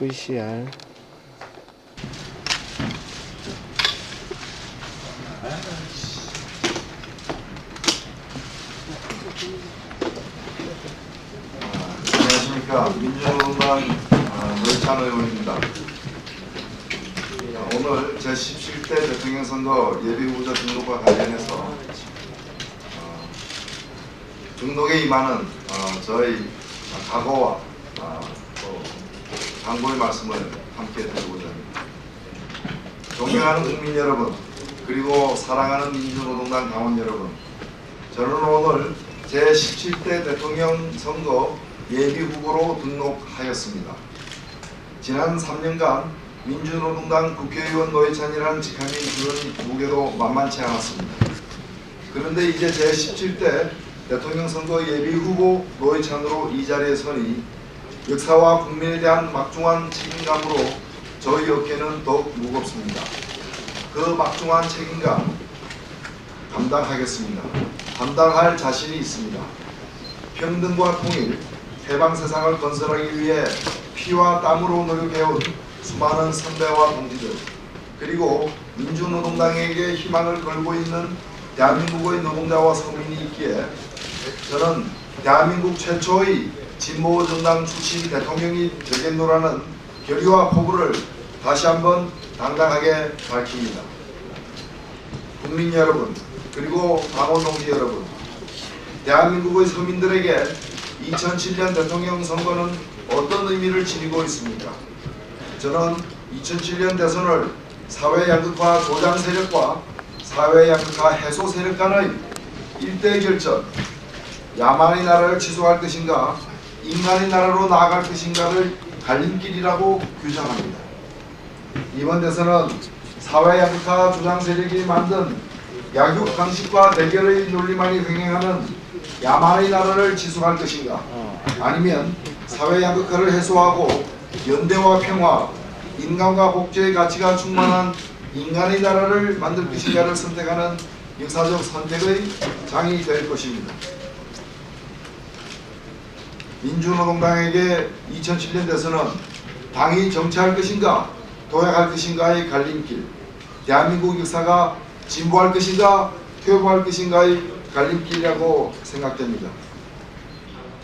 VCR 안녕하십니까 민주노동당 아, 노회찬 의원입니다. 자, 오늘 제17대 대통령 선거 예비 후보자 등록과 관련해서 어, 등록에 임하는 어, 저희 각오와 당부의 말씀을 함께 드리고자 합니다. 존경하는 국민 여러분 그리고 사랑하는 민주노동당 당원 여러분 저는 오늘 제17대 대통령 선거 예비 후보로 등록하였습니다. 지난 3년간 민주노동당 국회의원 노회찬이라는 직함이 주는 무게도 만만치 않았습니다. 그런데 이제 제17대 대통령 선거 예비 후보 노회찬으로 이 자리에 서니 역사와 국민에 대한 막중한 책임감으로 저희 어깨는 더욱 무겁습니다. 그 막중한 책임감 감당하겠습니다. 감당할 자신이 있습니다. 평등과 통일, 해방 세상을 건설하기 위해 피와 땀으로 노력해온 수많은 선배와 동지들, 그리고 민주노동당에게 희망을 걸고 있는 대한민국의 노동자와 서민이 있기에 저는 대한민국 최초의 진보 정당 출신 대통령이 되겠노라는 결의와 포부를 다시 한번 당당하게 밝힙니다. 국민 여러분, 그리고 당원 동지 여러분, 대한민국의 서민들에게 2007년 대통령 선거는 어떤 의미를 지니고 있습니까? 저는 2007년 대선을 사회 양극화 조장 세력과 사회 양극화 해소 세력 간의 일대 결전, 야만의 나라를 지속할 것인가, 인간의 나라로 나아갈 것인가를 갈림길이라고 규정합니다. 이번 대선은 사회 양극화 주장 세력이 만든 약육 강식과 대결의 논리만이 횡행하는 야만의 나라를 지속할 것인가 아니면 사회 양극화를 해소하고 연대와 평화, 인간과 복제의 가치가 충만한 인간의 나라를 만들 것인가를 선택하는 역사적 선택의 장이 될 것입니다. 민주노동당에게 2007년 대선은 당이 정치할 것인가 도약할 것인가의 갈림길 대한민국 역사가 진보할 것인가 퇴보할 것인가의 갈림길이라고 생각됩니다.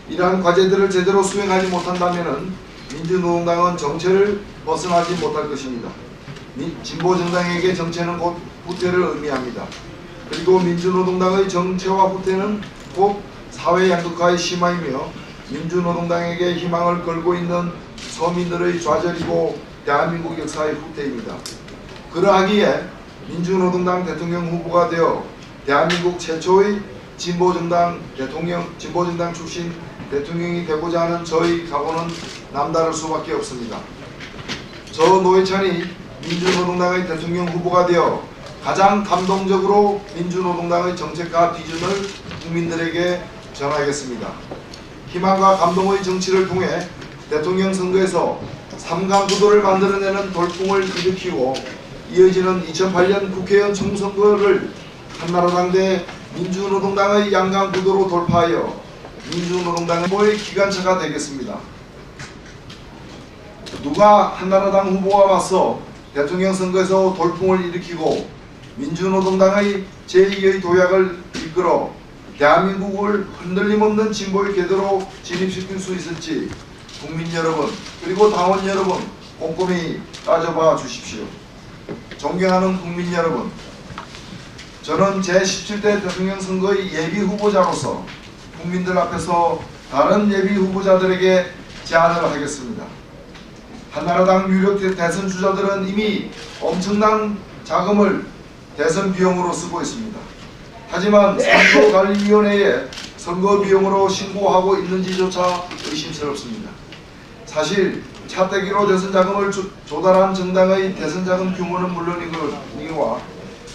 이러한 과제들을 제대로 수행하지 못한다면 민주노동당은 정체를 벗어나지 못할 것입니다. 민- 진보 정당에게 정체는 곧 후퇴를 의미합니다. 그리고 민주노동당의 정체와 후퇴는 곧 사회 양극화의 심화이며 민주노동당에게 희망을 걸고 있는 서민들의 좌절이고 대한민국 역사의 후퇴입니다. 그러하기에 민주노동당 대통령 후보가 되어 대한민국 최초의 진보정당 대통령 진보정당 출신 대통령이 되고자 하는 저희 각오는 남다를 수밖에 없습니다. 저 노회찬이 민주노동당의 대통령 후보가 되어 가장 감동적으로 민주노동당의 정책과 비전을 국민들에게 전하겠습니다. 희망과 감동의 정치를 통해 대통령 선거에서 삼강 구도를 만들어내는 돌풍을 일으키고 이어지는 2008년 국회의원 총선거를 한나라당 대 민주노동당의 양강 구도로 돌파하여 민주노동당의 모의 기관차가 되겠습니다. 누가 한나라당 후보와 맞서 대통령 선거에서 돌풍을 일으키고 민주노동당의 제2의 도약을 이끌어 대한민국을 흔들림 없는 진보의 궤도로 진입시킬 수 있을지 국민 여러분 그리고 당원 여러분 꼼꼼히 따져봐 주십시오. 존경하는 국민 여러분 저는 제17대 대통령 선거의 예비 후보자로서 국민들 앞에서 다른 예비 후보자들에게 제안을 하겠습니다. 한나라당 유력 대- 대선 주자들은 이미 엄청난 자금을 대선 비용으로 쓰고 있습니다. 하지만 선거관리위원회에 선거 비용으로 신고하고 있는지조차 의심스럽습니다. 사실 차떼기로 대선 자금을 조- 조달한 정당의 대선 자금 규모는 물론이거니와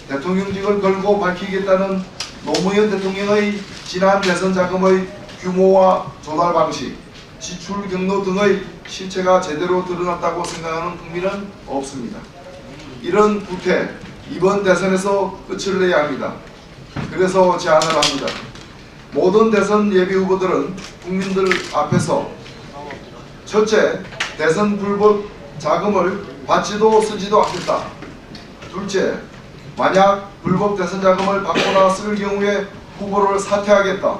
대통령직을 걸고 밝히겠다는 노무현 대통령의 지난 대선 자금의 규모와 조달 방식, 지출 경로 등의 실체가 제대로 드러났다고 생각하는 국민은 없습니다. 이런 구태 이번 대선에서 끝을 내야 합니다. 그래서 제안을 합니다. 모든 대선 예비 후보들은 국민들 앞에서 첫째, 대선 불법 자금을 받지도 쓰지도 않겠다. 둘째, 만약 불법 대선 자금을 받거나 쓸 경우에 후보를 사퇴하겠다.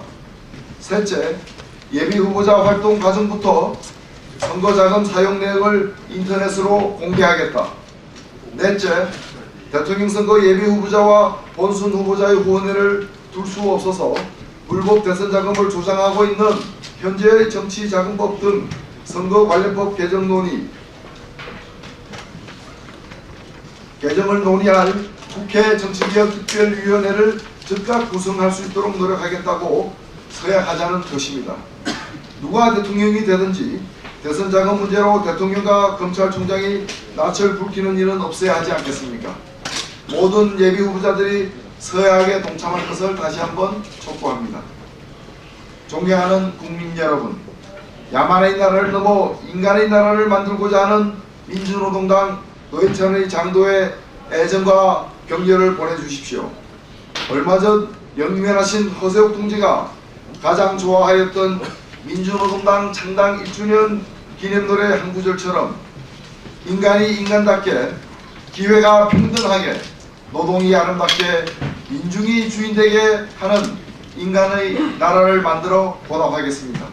셋째, 예비 후보자 활동 과정부터 선거 자금 사용 내역을 인터넷으로 공개하겠다. 넷째, 대통령 선거 예비 후보자와 본순 후보자의 후원회를 둘 수 없어서 불법 대선 자금을 조장하고 있는 현재의 정치자금법 등 선거 관련법 개정 논의 개정을 논의할 국회 정치개혁특별위원회를 즉각 구성할 수 있도록 노력하겠다고 서약하자는 것입니다. 누가 대통령이 되든지 대선 자금 문제로 대통령과 검찰총장이 낯을 붉히는 일은 없어야 하지 않겠습니까? 모든 예비 후보자들이 서약에 동참할 것을 다시 한번 촉구합니다. 존경하는 국민 여러분, 야만의 나라를 넘어 인간의 나라를 만들고자 하는 민주노동당 노회찬의 장도에 애정과 격려를 보내주십시오. 얼마 전 영면하신 허세욱 동지가 가장 좋아하였던 민주노동당 창당 1주년 기념 노래 한 구절처럼 인간이 인간답게 기회가 평등하게 노동이 아름답게 민중이 주인되게 하는 인간의 나라를 만들어 보답하겠습니다.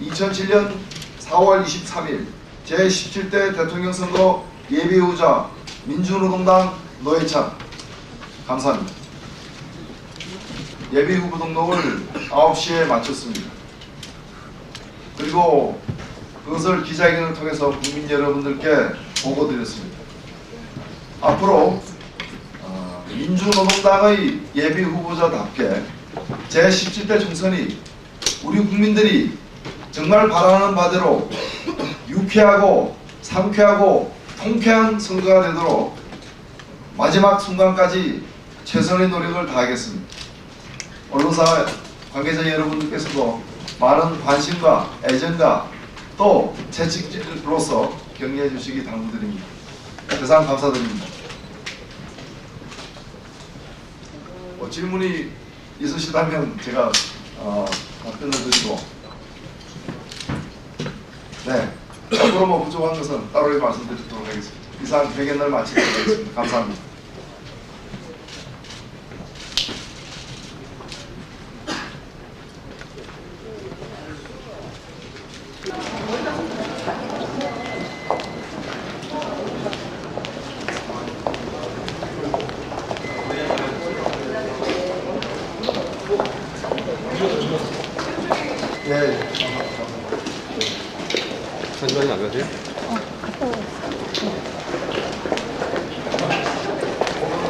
2007년 4월 23일 제17대 대통령 선거 예비후자 민주노동당 노회찬 감사합니다. 예비후보 등록을 9시에 마쳤습니다. 그리고 그것을 기자회견을 통해서 국민 여러분들께 보고드렸습니다. 앞으로 어, 민주노동당의 예비 후보자답게 제17대 총선이 우리 국민들이 정말 바라는 바대로 유쾌하고 상쾌하고 통쾌한 선거가 되도록 마지막 순간까지 최선의 노력을 다하겠습니다. 언론사 관계자 여러분들께서도 많은 관심과 애정과 또 채찍질로서 격려해 주시기 당부드립니다. 대상 감사드립니다. 질문이 있으시다면 제가 어, 답변을 드리고 네 앞으로 뭐 부족한 것은 따로 말씀드리도록 하겠습니다. 이상 회견을 마치도록 하겠습니다. 감사합니다.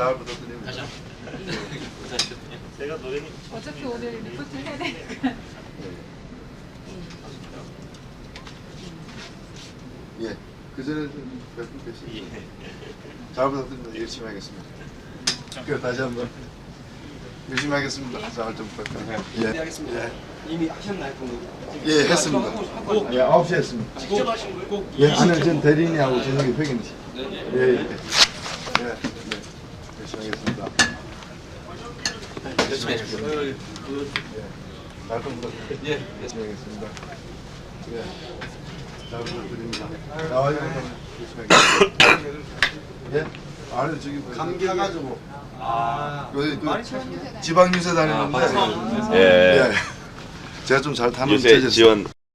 잘 부탁드립니다. 제가 노래는 어차피 오늘 리포트 해야 되니까. 예, 그 전에 몇분 계시. 잘 부탁드립니다. 열심히 하겠습니다. 그 다시 한번 열심히 하겠습니다. 잘좀 부탁드립니다. 예, 하겠습니다. 이미 하셨나요, 공부? 예, 했습니다. 하고 예, 9시 했습니다. 직접 하신 거예요? 꼭 예, 아니 전 대리인하고 저녁에 회견이시. 예, 예. 예, 네. 말씀 부탁드립니다. 예. 열심히 하겠습니다. 예. 잘 부탁드립니다. 나와요. 열심히 하겠습니다. 예? 아니 저기 감기 가지고 아. 요새 그 지방 유세 다니는데 아, 예. 예. 제가 좀 잘 타는 유세 체제에서 지원